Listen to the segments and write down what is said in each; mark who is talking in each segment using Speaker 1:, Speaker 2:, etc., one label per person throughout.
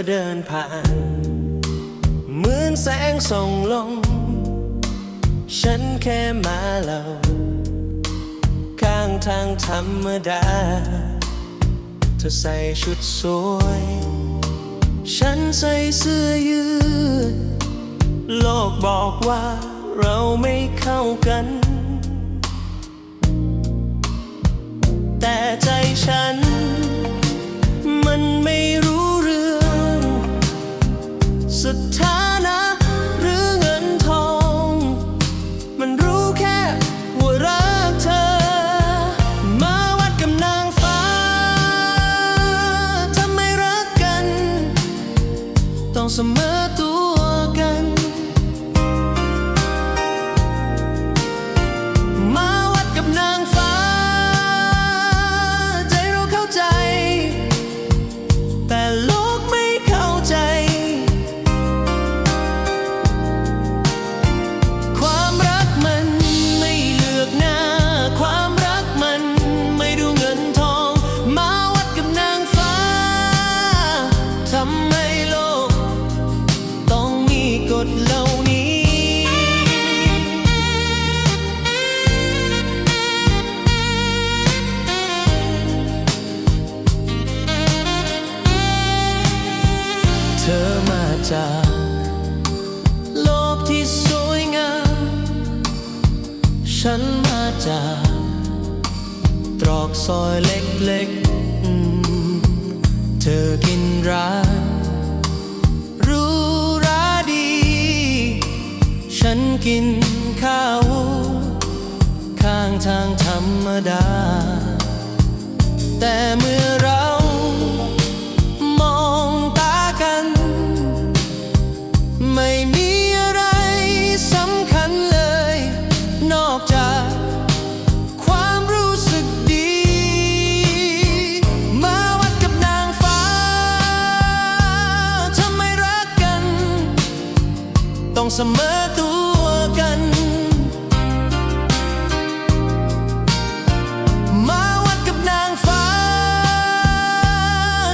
Speaker 1: เธอเดินผ่าน เหมือนแสงส่องลง ฉันแค่มาเล่าข้างทางธรรมดา เธอใส่ชุดสวย ฉันใส่เสื้อยืด โลกบอกว่าเราไม่เข้ากัน แต่ใจฉัน มาจาก โลกที่สวยงาม ฉันมาจาก ตรอกซอยเล็กๆ เธอกินร้านรูหราดี ฉันกินข้าว ข้างทางธรรมดา แต่เมื่อ เสมอตัวกัน มาวัดกับนางฟ้า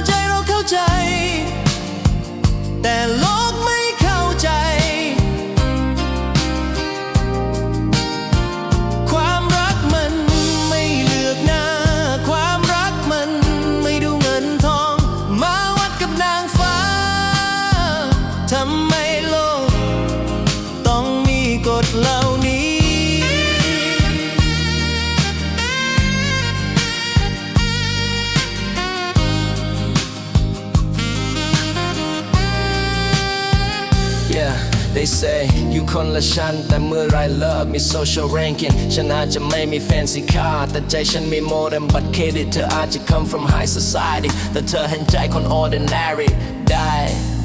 Speaker 1: ใจเราเข้าใจ แต่โลกไม่เข้าใจ ความรักมันไม่เลือกหน้า ความรักมันไม่ดูเงินทอง มาวัดกับนางฟ้าทำไม
Speaker 2: they say you คนละชั้นแต่เมื่อไรเลิกมี social ranking ฉันอาจจะไม่มี fancy car แต่ใจฉันมี more than บัตรเครดิตเธออาจจะ come from high society แต่เธอเห็นใจคน ordinary ได้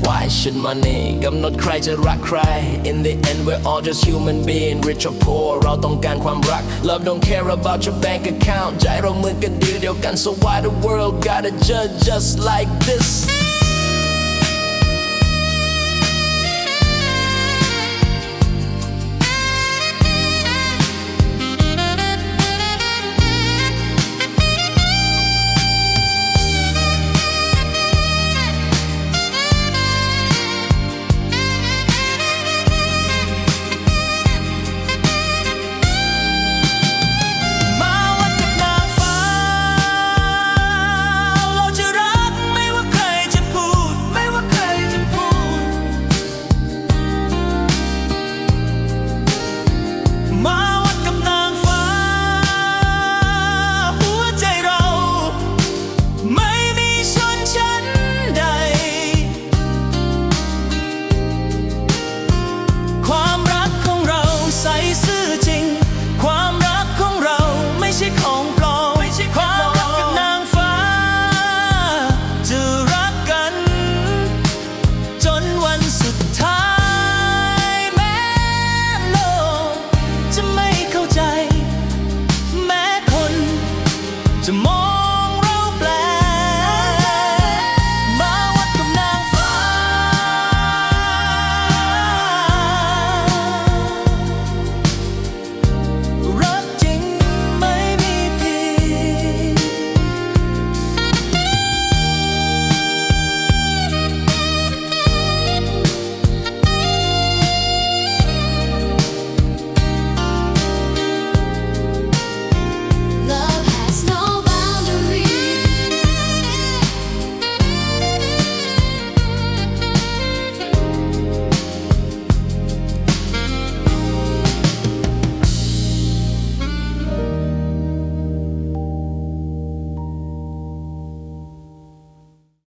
Speaker 2: Why should money กำหนดใครจะรักใคร In the end we're all just human being rich or poor เราต้องการความรัก Love don't care about your bank account ใจเราเหมือนกันดีเดียวกัน so why the world gotta judge us like this